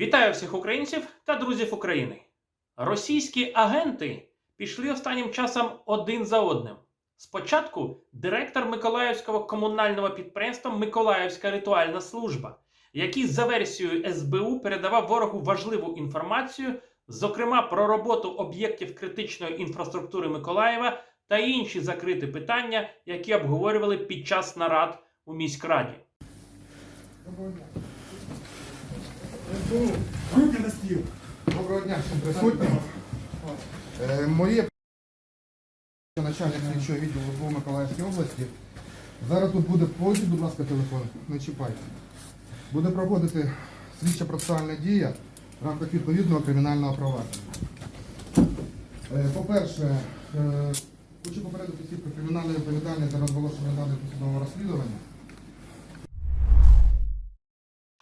Вітаю всіх українців та друзів України. Російські агенти пішли останнім часом один за одним. Спочатку директор Миколаївського комунального підприємства Миколаївська ритуальна служба, який за версією СБУ передавав ворогу важливу інформацію, зокрема про роботу об'єктів критичної інфраструктури Миколаєва та інші закриті питання, які обговорювали під час нарад у міськраді. Руки на стіл. Доброго дня всім присутнім. Е, Моє начальник слідчого відділу СБУ Миколаївської області. Зараз тут буде положіть, будь ласка, телефон, не чіпайте. Буде проводити слідча процесуальна дія в рамках відповідного кримінального провадження. Е, По-перше, е, хочу попередити всіх про кримінальну відповідальність за розголошення даних досудового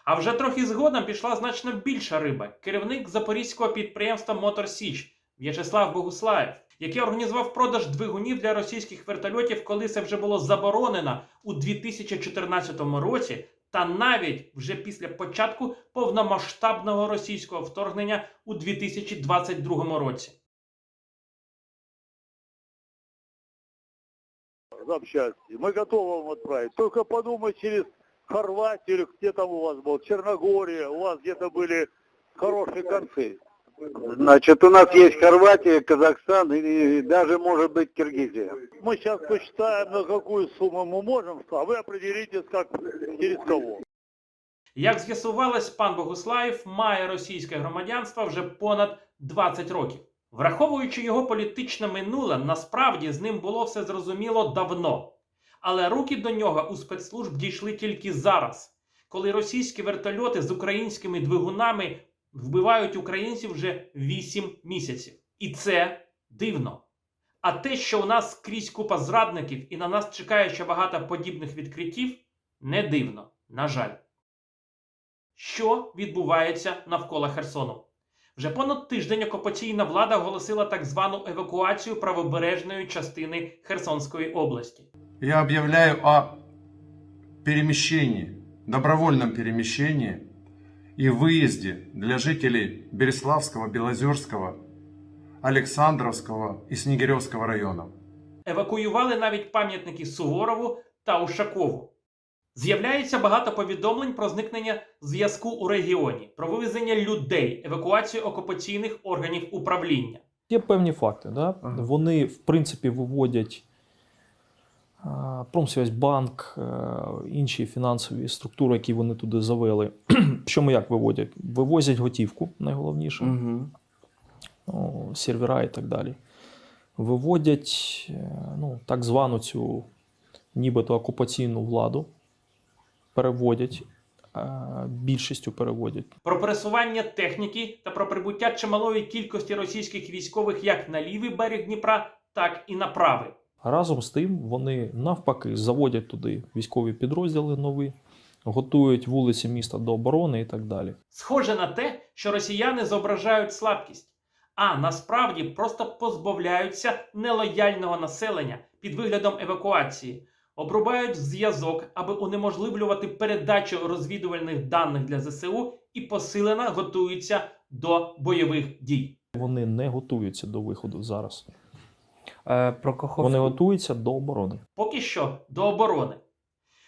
А вже трохи згодом пішла значно більша риба. Керівник запорізького підприємства Мотор Січ В'ячеслав Богуслаєв, який організував продаж двигунів для російських вертольотів, коли це вже було заборонено у 2014 році, та навіть вже після початку повномасштабного російського вторгнення у 2022 році. запчасти. Мы готовы вам отправить. Только подумай через Хорватию или где там у вас был, Черногория, у вас где-то были хорошие концы. Значит, у нас есть Хорватия, Казахстан и даже, может быть, Киргизия. Мы сейчас посчитаем, на какую сумму мы можем, а вы определитесь, как через кого. Як з'ясувалось, пан Богуслаєв має російське громадянство вже понад 20 років. Враховуючи його політичне минуле, насправді з ним було все зрозуміло давно. Але руки до нього у спецслужб дійшли тільки зараз, коли російські вертольоти з українськими двигунами вбивають українців вже 8 місяців. І це дивно. А те, що у нас скрізь купа зрадників і на нас чекає ще багато подібних відкриттів, не дивно, на жаль. Що відбувається навколо Херсону? Вже понад тиждень окупаційна влада оголосила так звану евакуацію правобережної частини Херсонської області. Я объявляю о перемещении, добровольном перемещении и выезде для жителей Береславского, Белозерского, Александровского и Снегиревского районов. Евакуювали навіть пам'ятники Суворову та Ушакову. З'являється багато повідомлень про зникнення зв'язку у регіоні, про вивезення людей, евакуацію окупаційних органів управління. Є певні факти. Да? Ага. Вони, в принципі, виводять Промсвязьбанк, е, інші фінансові структури, які вони туди завели. Що ми як виводять? Вивозять готівку, найголовніше, ну, сервера і так далі. Виводять е, ну, так звану цю нібито окупаційну владу, переводять, е, більшістю переводять. Про пересування техніки та про прибуття чималої кількості російських військових як на лівий берег Дніпра, так і на правий. Разом з тим вони навпаки заводять туди військові підрозділи нові, готують вулиці міста до оборони і так далі. Схоже на те, що росіяни зображають слабкість, а насправді просто позбавляються нелояльного населення під виглядом евакуації, обрубають зв'язок, аби унеможливлювати передачу розвідувальних даних для ЗСУ і посилено готуються до бойових дій. Вони не готуються до виходу зараз. Е, Про Каховську. Вони готуються до оборони. Поки що до оборони.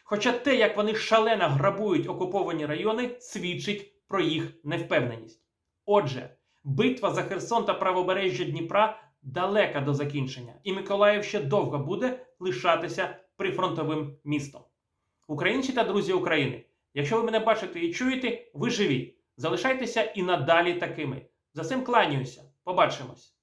Хоча те, як вони шалено грабують окуповані райони, свідчить про їх невпевненість. Отже, битва за Херсон та правобережжя Дніпра далека до закінчення, і Миколаїв ще довго буде лишатися прифронтовим містом. Українці та друзі України, якщо ви мене бачите і чуєте, ви живі. Залишайтеся і надалі такими. За цим кланяюся. Побачимось.